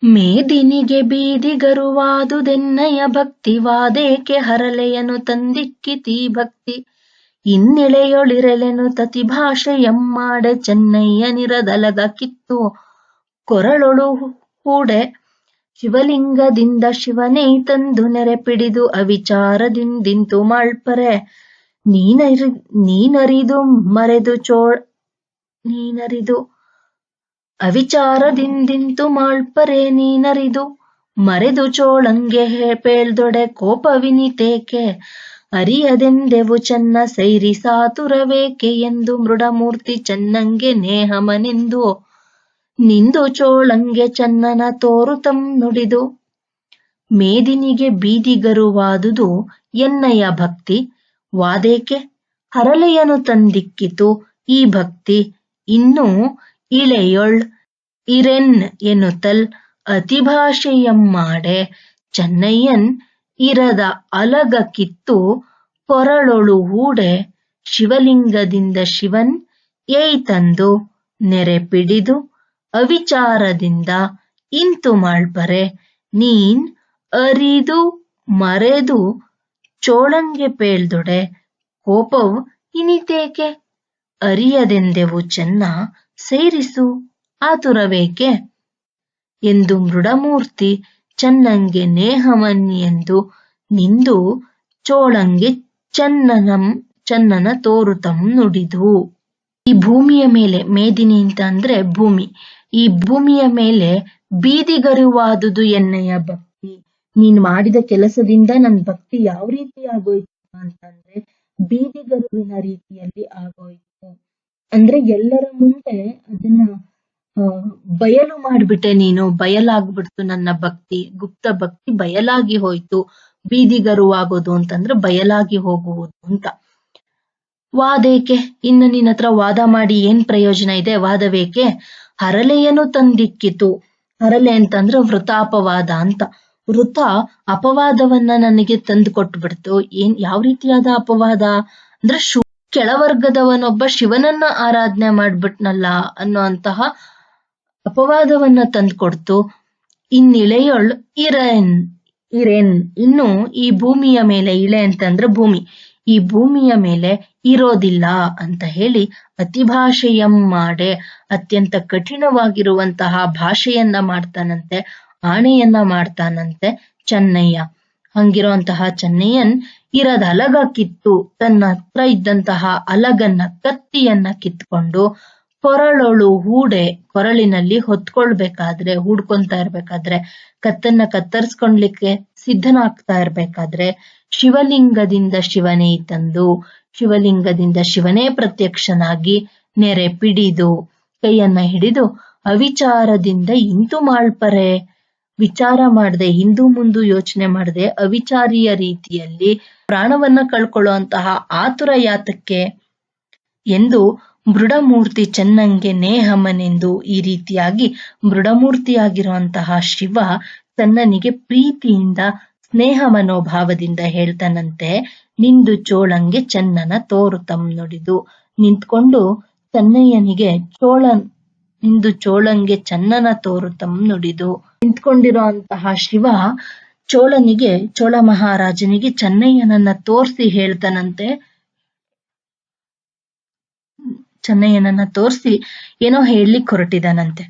ಮೇದಿನಿಗೆ ಬೀದಿಗರುವಾದುದೆನ್ನಯ ಭಕ್ತಿವಾದೇಕೆ ಹರಲೆಯನು ತಂದಿಕ್ಕಿತಿ ಭಕ್ತಿ. ಇನ್ನೆಳೆಯೊಳಿರಲೆನು ತತಿ ಭಾಷೆ ಎಮ್ಮಾಡೆ ಚೆನ್ನಯ್ಯನಿರದಲಗ ಕಿತ್ತು. ಕೊರಳೊಳು ಹೂಡೆ ಶಿವಲಿಂಗದಿಂದ ಶಿವನೇ ತಂದು ನೆರೆ ಪಿಡಿದು ಅವಿಚಾರದಿಂದಿಂತು ಮಾಳ್ಪರೆ. ನೀನರಿ ನೀನರಿದು ಮರೆದು ಚೋಳ್ ನೀನರಿದು ಅವಿಚಾರದಿಂದಿಂತು ಮಾಳ್ಪರೆ ನೀನರಿದು, ಮರೆದು ಚೋಳಂಗೆ ಪೇಳ್ದೊಡೆ ಕೋಪವಿನಿತೇಕೆ? ಅರಿಯದೆಂದೆವು ಚೆನ್ನ ಸೈರಿ ಸಾತುರವೇಕೆ ಎಂದು ಮೃಡಮೂರ್ತಿ ಚೆನ್ನಂಗೆ ನೇಹಮನೆಂದು? ನಿಂದು ಚೋಳಂಗೆ ಚನ್ನನ ತೋರುತಂ ನುಡಿದು, ಮೇದಿನಿಗೆ ಬೀದಿಗರುವಾದುದು ಎನ್ನಯ ಭಕ್ತಿ. ವಾದೇಕೆ? ಹರಳೆಯನು ತಂದಿಕ್ಕಿತು ಈ ಭಕ್ತಿ. ಇನ್ನು ಇಳೆಯೊಳ್ ಇರೆನ್ ಎನ್ನುತ್ತಲ್ ಅತಿಭಾಷೆಯಮ್ಮಾಡೆ ಚೆನ್ನಯ್ಯನ್ ಇರದ ಅಲಗ ಕಿತ್ತು ಕೊರಳೊಳು ಹೂಡೆ ಶಿವಲಿಂಗದಿಂದ ಶಿವನ್ ಏಯ್ ತಂದು ನೆರೆ ಪಿಡಿದು ಅವಿಚಾರದಿಂದ ಇಂತು ಮಾಳ್ಪರೆ ನೀನ್ ಅರಿದು ಮರೆದು ಚೋಳಂಗೆ ಪೇಳ್ದೊಡೆ ಕೋಪವ್ ಇನಿತೇಕೆ ಅರಿಯದೆಂದೆವು ಚೆನ್ನ ಸೇರಿಸು, ಆತುರವೇಕೆ? ಎಂದು ಮೃಡಮೂರ್ತಿ ಚನ್ನಂಗೆ ನೇಹಮನ್ ಎಂದು ನಿಂದು ಚೋಳಂಗೆ ಚನ್ನನಂ, ಚನ್ನನ ತೋರುತಂ ನುಡಿದು. ಈ ಭೂಮಿಯ ಮೇಲೆ ಮೇದಿನಿ ಅಂತ ಅಂದ್ರೆ ಭೂಮಿ. ಈ ಭೂಮಿಯ ಮೇಲೆ ಬೀದಿಗರುವಾದುದು ಎನ್ನಯ ಭಕ್ತಿ? ನೀನ್ ಮಾಡಿದ ಕೆಲಸದಿಂದ ನನ್ ಭಕ್ತಿ ಯಾವ ರೀತಿ ಆಗೋಯ್ತು ಅಂತಂದ್ರೆ ಬೀದಿಗರುವಿನ ರೀತಿಯಲ್ಲಿ ಆಗೋಯ್ತು. ಅಂದ್ರೆ ಎಲ್ಲರ ಮುಂದೆ ಅದನ್ನ ಬಯಲು ಮಾಡ್ಬಿಟ್ಟೆ ನೀನು, ಬಯಲಾಗ್ಬಿಡ್ತು ನನ್ನ ಭಕ್ತಿ, ಗುಪ್ತ ಭಕ್ತಿ ಬಯಲಾಗಿ ಹೋಯ್ತು ಬೀದಿಗರುವಾಗೋದು ಅಂತಂದ್ರೆ ಬಯಲಾಗಿ ಹೋಗುವುದು ಅಂತ. ವಾದೇಕೆ, ಇನ್ನು ನಿನ್ನ ಹತ್ರ ವಾದ ಮಾಡಿ ಏನ್ ಪ್ರಯೋಜನ ಇದೆ, ವಾದವೇಕೆ? ಹರಲೆಯನ್ನು ತಂದಿಕ್ಕಿತು. ಹರಲೆ ಅಂತಂದ್ರೆ ವೃತಾಪವಾದ ಅಂತ. ವೃತ ಅಪವಾದವನ್ನ ನನಗೆ ತಂದು ಕೊಟ್ಬಿಡ್ತು. ಏನ್, ಯಾವ ರೀತಿಯಾದ ಅಪವಾದ? ಅಂದ್ರೆ ಶು ಕೆಳವರ್ಗದವನೊಬ್ಬ ಶಿವನನ್ನ ಆರಾಧನೆ ಮಾಡ್ಬಿಟ್ನಲ್ಲ ಅನ್ನುವಂತಹ ಅಪವಾದವನ್ನ ತಂದ್ಕೊಡ್ತು. ಇನ್ನಿಳೆಯೊಳ್ ಇರೆನ್, ಇರೇನ್. ಇನ್ನು ಈ ಭೂಮಿಯ ಮೇಲೆ ಇಳೆ ಅಂತಂದ್ರೆ ಭೂಮಿ. ಈ ಭೂಮಿಯ ಮೇಲೆ ಇರೋದಿಲ್ಲ ಅಂತ ಹೇಳಿ ಅತಿಭಾಷೆಯಂ ಮಾಡೆ. ಅತ್ಯಂತ ಕಠಿಣವಾಗಿರುವಂತಹ ಭಾಷೆಯನ್ನ ಮಾಡ್ತಾನಂತೆ, ಆಣೆಯನ್ನ ಮಾಡ್ತಾನಂತೆ ಚೆನ್ನಯ್ಯ. ಹಂಗಿರುವಂತಹ ಚೆನ್ನಯ್ಯನ್ ಇರದ ಅಲಗ ಕಿತ್ತು ತನ್ನ ಹತ್ರ ಇದ್ದಂತಹ ಅಲಗನ್ನ ಕತ್ತಿಯನ್ನ ಕಿತ್ಕೊಂಡು ಕೊರಳೊಳು ಹೂಡೆ ಕೊರಳಿನಲ್ಲಿ ಹೊತ್ಕೊಳ್ಬೇಕಾದ್ರೆ, ಹೂಡ್ಕೊಂತಾ ಇರ್ಬೇಕಾದ್ರೆ, ಕತ್ತನ್ನ ಕತ್ತರಿಸ್ಕೊಂಡ್ಲಿಕ್ಕೆ ಸಿದ್ಧನಾಗ್ತಾ ಇರ್ಬೇಕಾದ್ರೆ ಶಿವಲಿಂಗದಿಂದ ಶಿವನೇ ತಂದು, ಶಿವಲಿಂಗದಿಂದ ಶಿವನೇ ಪ್ರತ್ಯಕ್ಷನಾಗಿ ನೆರೆ ಪಿಡಿದು, ಕೈಯನ್ನ ಹಿಡಿದು, ಅವಿಚಾರದಿಂದ ಇಂತು ಮಾಳ್ಪರೆ. ವಿಚಾರ ಮಾಡದೆ, ಹಿಂದು ಮುಂದು ಯೋಚನೆ ಮಾಡದೆ, ಅವಿಚಾರಿಯ ರೀತಿಯಲ್ಲಿ ಪ್ರಾಣವನ್ನ ಕಳ್ಕೊಳ್ಳುವಂತಹ ಆತುರ ಯಾತಕ್ಕೆ ಎಂದು ಮೃಡಮೂರ್ತಿ ಚೆನ್ನಂಗೆ ನೇಹಮನೆಂದು ಈ ರೀತಿಯಾಗಿ ಮೃಡಮೂರ್ತಿಯಾಗಿರುವಂತಹ ಶಿವ ಚನ್ನನಿಗೆ ಪ್ರೀತಿಯಿಂದ ಸ್ನೇಹ ಮನೋಭಾವದಿಂದ ಹೇಳ್ತಾನಂತೆ, ನಿಂದು ಚೋಳಂಗೆ ಚೆನ್ನನ ತೋರುತಂ ನುಡಿದು. ನಿಂತ್ಕೊಂಡು ಚೆನ್ನಯ್ಯನಿಗೆ ಚೋಳ ನಿಂದು ಚೋಳಂಗೆ ಚನ್ನನ ತೋರುತಂ ನುಡಿದು. ನಿಂತ್ಕೊಂಡಿರುವಂತಹ ಶಿವ ಚೋಳನಿಗೆ, ಚೋಳ ಮಹಾರಾಜನಿಗೆ ಚೆನ್ನಯ್ಯನನ್ನ ತೋರಿಸಿ ಹೇಳ್ತಾನಂತೆ. ಚೆನ್ನಯ್ಯನನ್ನ ತೋರಿಸಿ ಏನೋ ಹೇಳಲಿಕ್ಕೆ ಹೊರಟಿದಾನಂತೆ.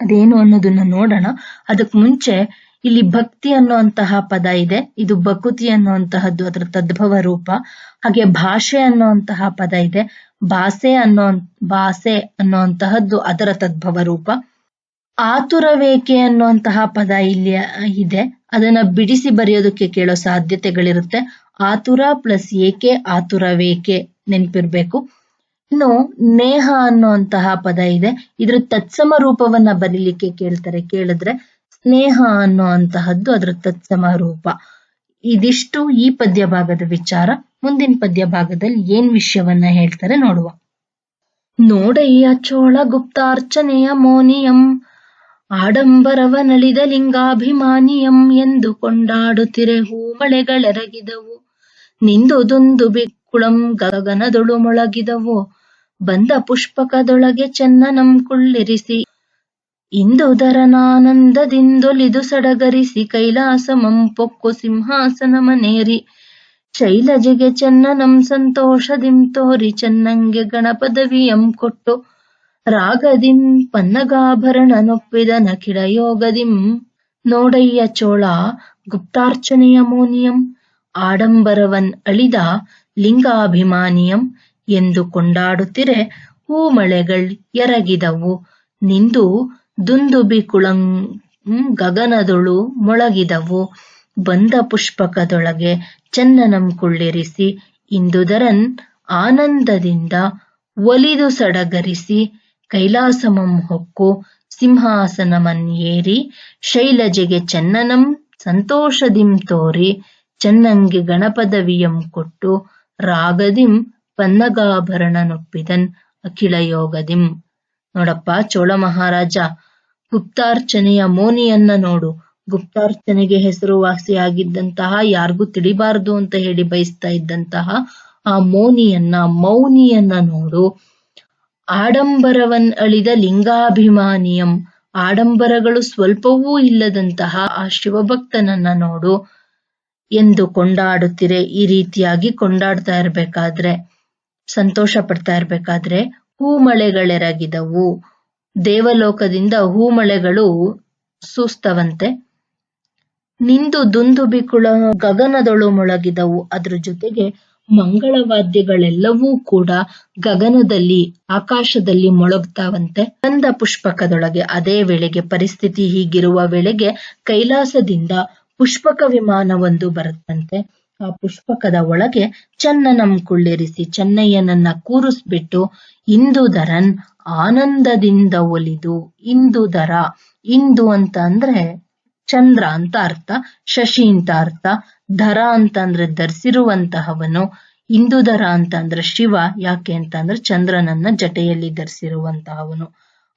ಅದೇನು ಅನ್ನೋದನ್ನ ನೋಡೋಣ. ಅದಕ್ ಮುಂಚೆ ಇಲ್ಲಿ ಭಕ್ತಿ ಅನ್ನುವಂತಹ ಪದ ಇದೆ. ಇದು ಭಕುತಿ ಅನ್ನುವಂತಹದ್ದು, ಅದರ ತದ್ಭವ ರೂಪ. ಹಾಗೆ ಭಾಷೆ ಅನ್ನುವಂತಹ ಪದ ಇದೆ. ಭಾಷೆ ಅನ್ನೋ ಭಾಷೆ ಅನ್ನುವಂತಹದ್ದು ಅದರ ತದ್ಭವ ರೂಪ. ಆತುರವೇಕೆ ಅನ್ನುವಂತಹ ಪದ ಇಲ್ಲಿ ಇದೆ. ಅದನ್ನ ಬಿಡಿಸಿ ಬರೆಯೋದಕ್ಕೆ ಕೇಳೋ ಸಾಧ್ಯತೆಗಳಿರುತ್ತೆ. ಆತುರ ಪ್ಲಸ್ ಏಕೆ ಆತುರವೇಕೆ ನೆನ್ಪಿರ್ಬೇಕು. ಇನ್ನು ನೇಹ ಅನ್ನುವಂತಹ ಪದ ಇದೆ. ಇದ್ರ ತತ್ಸಮ ರೂಪವನ್ನ ಬರೀಲಿಕ್ಕೆ ಕೇಳ್ತಾರೆ. ಕೇಳಿದ್ರೆ ಸ್ನೇಹ ಅನ್ನುವಂತಹದ್ದು ಅದರ ತತ್ಸಮ ರೂಪ. ಇದಿಷ್ಟು ಈ ಪದ್ಯ ಭಾಗದ ವಿಚಾರ. ಮುಂದಿನ ಪದ್ಯ ಭಾಗದಲ್ಲಿ ಏನ್ ವಿಷಯವನ್ನ ಹೇಳ್ತಾರೆ ನೋಡುವ. ನೋಡಯ್ಯ ಚೋಳ ಗುಪ್ತಾರ್ಚನೆಯ ಮೋನಿಯಂ. ಆಡಂಬರವನಳಿದ ಲಿಂಗಾಭಿಮಾನಿಯಂ ಎಂದು ಕೊಂಡಾಡುತ್ತಿರೆ ಹೂಮಳೆಗಳೆರಗಿದವು. ನಿಂದು ದುಂದು ಬಿಕ್ಕುಳಂ ಗಗನದೊಳು ಮೊಳಗಿದವು. ಬಂದ ಪುಷ್ಪಕದೊಳಗೆ ಚೆನ್ನನಂ ಕುಳ್ಳಿರಿಸಿ. ಇಂದುದರನಾನಂದದಿಂದೊಲಿದು ಸಡಗರಿಸಿ ಕೈಲಾಸಮಂ ಪೊಕ್ಕು ಸಿಂಹಾಸನ ಮನೇರಿ ಶೈಲಜೆಗೆ ಚೆನ್ನನಂ ಸಂತೋಷದಿಂ ತೋರಿ ಚೆನ್ನಂಗೆ ಗಣಪದವಿಯಂ ಕೊಟ್ಟು ರಾಗದಿಂ ಪನ್ನಗಾಭರಣ ನೊಪ್ಪಿದ ನಖಿಡ ಯೋಗದಿಂ ನೋಡಯ್ಯ ಚೋಳ ಗುಪ್ತಾರ್ಚನೆಯ ಮೋನಿಯಂ ಆಡಂಬರವನ್ ಅಳಿದ ಲಿಂಗಾಭಿಮಾನಿಯಂ ಎಂದು ಕೊಂಡಾಡುತ್ತಿರೆ ಹೂಮಳೆಗಳ್ ಎರಗಿದವು. ನಿಂದು ದುಂದುಬಿ ಕುಳಂ ಗಗನದೊಳು ಮೊಳಗಿದವು. ಬಂದ ಪುಷ್ಪಕದೊಳಗೆ ಚನ್ನನಂ ಕುಳ್ಳಿರಿಸಿ, ಇಂದುದರನ್ ಆನಂದದಿಂದ ಒಲಿದು ಸಡಗರಿಸಿ ಕೈಲಾಸಮಂ ಹೊಕ್ಕು ಸಿಂಹಾಸನಮನ್ ಏರಿ ಶೈಲಜೆಗೆ ಚನ್ನನಂ ಸಂತೋಷದಿಂ ತೋರಿ ಚೆನ್ನಂಗೆ ಗಣಪದವಿಯಂ ಕೊಟ್ಟು ರಾಗದಿಂ ಪನ್ನಗಾಭರಣನೊಪ್ಪಿದನ್ ಅಖಿಳ ಯೋಗದಿಂ. ನೋಡಪ್ಪ ಚೋಳ ಮಹಾರಾಜ, ಗುಪ್ತಾರ್ಚನೆಯ ಮೋನಿಯನ್ನ ನೋಡು. ಗುಪ್ತಾರ್ಚನೆಗೆ ಹೆಸರುವಾಸಿಯಾಗಿದ್ದಂತಹ ಯಾರಿಗೂ ತಿಳಿಬಾರದು ಅಂತ ಹೇಳಿ ಬಯಸ್ತಾ ಇದ್ದಂತಹ ಆ ಮೋನಿಯನ್ನ, ಮೌನಿಯನ್ನ ನೋಡು. ಆಡಂಬರವನ್ ಅಳಿದ ಲಿಂಗಾಭಿಮಾನಿಯಂ. ಆಡಂಬರಗಳು ಸ್ವಲ್ಪವೂ ಇಲ್ಲದಂತಹ ಆ ಶಿವಭಕ್ತನನ್ನ ನೋಡು ಎಂದು ಕೊಂಡಾಡುತ್ತಿರೆ. ಈ ರೀತಿಯಾಗಿ ಕೊಂಡಾಡ್ತಾ ಇರಬೇಕಾದ್ರೆ ಸಂತೋಷ ಪಡ್ತಾ ಇರ್ಬೇಕಾದ್ರೆ ಹೂಮಳೆಗಳೆರಗಿದವು. ದೇವಲೋಕದಿಂದ ಹೂಮಳೆಗಳು ಸೂಸ್ತವಂತೆ. ನಿಂದು ದುಂದುಬಿಕುಳ ಗಗನದೊಳು ಮೊಳಗಿದವು. ಅದ್ರ ಜೊತೆಗೆ ಮಂಗಳವಾದ್ಯಗಳೆಲ್ಲವೂ ಕೂಡ ಗಗನದಲ್ಲಿ, ಆಕಾಶದಲ್ಲಿ ಮೊಳಗ್ತಾವಂತೆ. ಗಂಧ ಪುಷ್ಪಕದೊಳಗೆ ಅದೇ ವೇಳೆಗೆ ಪರಿಸ್ಥಿತಿ ಹೀಗಿರುವ ವೇಳೆಗೆ ಕೈಲಾಸದಿಂದ ಪುಷ್ಪಕ ವಿಮಾನವೊಂದು ಬರುತ್ತಂತೆ. ಆ ಪುಷ್ಪಕದ ಒಳಗೆ ಚನ್ನನಂ ಕುಳ್ಳಿರಿಸಿ ಚೆನ್ನಯ್ಯನನ್ನ ಕೂರಿಸ್ಬಿಟ್ಟು ಇಂದುದರನ್ ಆನಂದದಿಂದ ಒಲಿದು ಇಂದುದರ ಇಂದು ಅಂತ ಅಂದ್ರೆ ಚಂದ್ರ ಅಂತ ಅರ್ಥ, ಶಶಿ ಅಂತ ಅರ್ಥ, ಧರ ಅಂತ ಅಂದ್ರೆ ಧರಿಸಿರುವಂತಹವನು ಹಿಂದೂ ಅಂತ ಅಂದ್ರೆ ಶಿವ, ಯಾಕೆ ಅಂತಂದ್ರೆ ಚಂದ್ರನನ್ನ ಜಟೆಯಲ್ಲಿ ಧರಿಸಿರುವಂತಹವನು.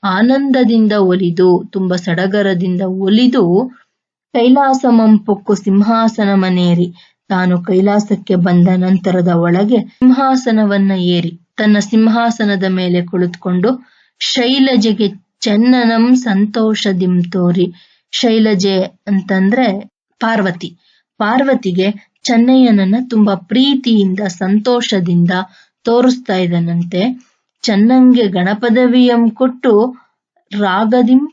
ಆನಂದದಿಂದ ಒಲಿದು, ತುಂಬಾ ಸಡಗರದಿಂದ ಒಲಿದು, ಕೈಲಾಸ ಮಂಪುಕ್ಕು ಸಿಂಹಾಸನ ಮನೇರಿ. ತಾನು ಕೈಲಾಸಕ್ಕೆ ಬಂದ ನಂತರದ ಒಳಗೆ ಸಿಂಹಾಸನವನ್ನ ಏರಿ, ತನ್ನ ಸಿಂಹಾಸನದ ಮೇಲೆ ಕುಳಿತುಕೊಂಡು, ಶೈಲಜೆಗೆ ಚೆನ್ನನಂ ಸಂತೋಷದಿಂ ತೋರಿ ಶೈಲಜೆ ಅಂತಂದ್ರೆ ಪಾರ್ವತಿ. ಪಾರ್ವತಿಗೆ ಚೆನ್ನಯ್ಯನನ್ನ ತುಂಬಾ ಪ್ರೀತಿಯಿಂದ, ಸಂತೋಷದಿಂದ ತೋರಿಸ್ತಾ ಇದ್ದನಂತೆ. ಚನ್ನಂಗೆ ಗಣಪದವಿಯಂ ಕೊಟ್ಟು ರಾಗದಿಂ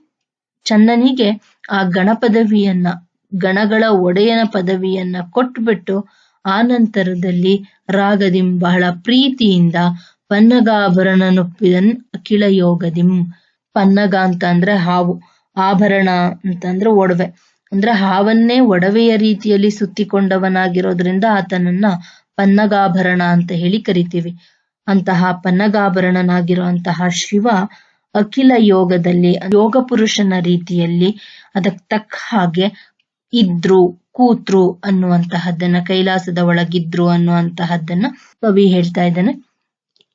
ಚನ್ನನಿಗೆ ಆ ಗಣಪದವಿಯನ್ನ, ಗಣಗಳ ಒಡೆಯನ ಪದವಿಯನ್ನ ಕೊಟ್ಬಿಟ್ಟು ಆ ನಂತರದಲ್ಲಿ ರಾಗದಿಂ ಬಹಳ ಪ್ರೀತಿಯಿಂದ ಪನ್ನಗಾಭರಣನೊಪ್ಪಿದನ್ ಅಖಿಳ ಯೋಗದಿಂ ಪನ್ನಗ ಅಂತ ಅಂದ್ರೆ ಹಾವು. ಆಭರಣ ಅಂತಂದ್ರೆ ಒಡವೆ. ಅಂದ್ರೆ ಹಾವನ್ನೇ ಒಡವೆಯ ರೀತಿಯಲ್ಲಿ ಸುತ್ತಿಕೊಂಡವನಾಗಿರೋದ್ರಿಂದ ಆತನನ್ನ ಪನ್ನಗಾಭರಣ ಅಂತ ಹೇಳಿ ಕರಿತೀವಿ. ಅಂತಹ ಪನ್ನಗಾಭರಣನಾಗಿರುವಂತಹ ಶಿವ ಅಖಿಲ ಯೋಗದಲ್ಲಿ, ಯೋಗ ಪುರುಷನ ರೀತಿಯಲ್ಲಿ ಅದಕ್ಕೆ ತಕ್ಕ ಹಾಗೆ ಇದ್ರು ಕೂತ್ರು ಅನ್ನುವಂತಹದ್ದನ್ನ, ಕೈಲಾಸದ ಒಳಗಿದ್ರು ಅನ್ನುವಂತಹದ್ದನ್ನ ಕವಿ ಹೇಳ್ತಾ ಇದ್ದಾನೆ.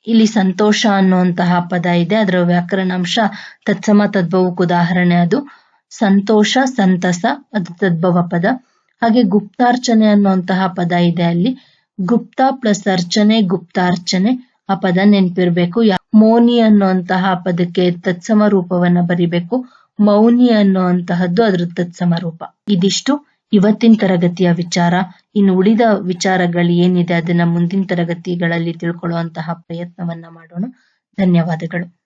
ಇಲ್ಲಿ ಸಂತೋಷ ಅನ್ನುವಂತಹ ಪದ ಇದೆ. ಅದರ ವ್ಯಾಕರಣಾಂಶ ತತ್ಸಮ ತದ್ಭವಕ್ಕೆ ಉದಾಹರಣೆ ಅದು. ಸಂತೋಷ, ಸಂತಸ, ಅದು ತದ್ಭವ ಪದ. ಹಾಗೆ ಗುಪ್ತಾರ್ಚನೆ ಅನ್ನುವಂತಹ ಪದ ಇದೆ ಅಲ್ಲಿ. ಗುಪ್ತ ಪ್ಲಸ್ ಅರ್ಚನೆ, ಗುಪ್ತಾರ್ಚನೆ, ಆ ಪದ ನೆನಪಿರ್ಬೇಕು. ಮೌನಿ ಅನ್ನುವಂತಹ ಪದಕ್ಕೆ ತತ್ಸಮ ರೂಪವನ್ನ ಬರಿಬೇಕು. ಮೌನಿ ಅನ್ನುವಂತಹದ್ದು ಅದ್ರ ತತ್ಸಮ ರೂಪ. ಇದಿಷ್ಟು. ಇವತ್ತಿನ ತರಗತಿಯ ವಿಚಾರ ಇನ್ನು ಉಳಿದ ವಿಚಾರಗಳು ಏನಿದೆ ಅದನ್ನ ಮುಂದಿನ ತರಗತಿಗಳಲ್ಲಿ ತಿಳ್ಕೊಳ್ಳುವಂತಹ ಪ್ರಯತ್ನವನ್ನ ಮಾಡೋಣ. ಧನ್ಯವಾದಗಳು.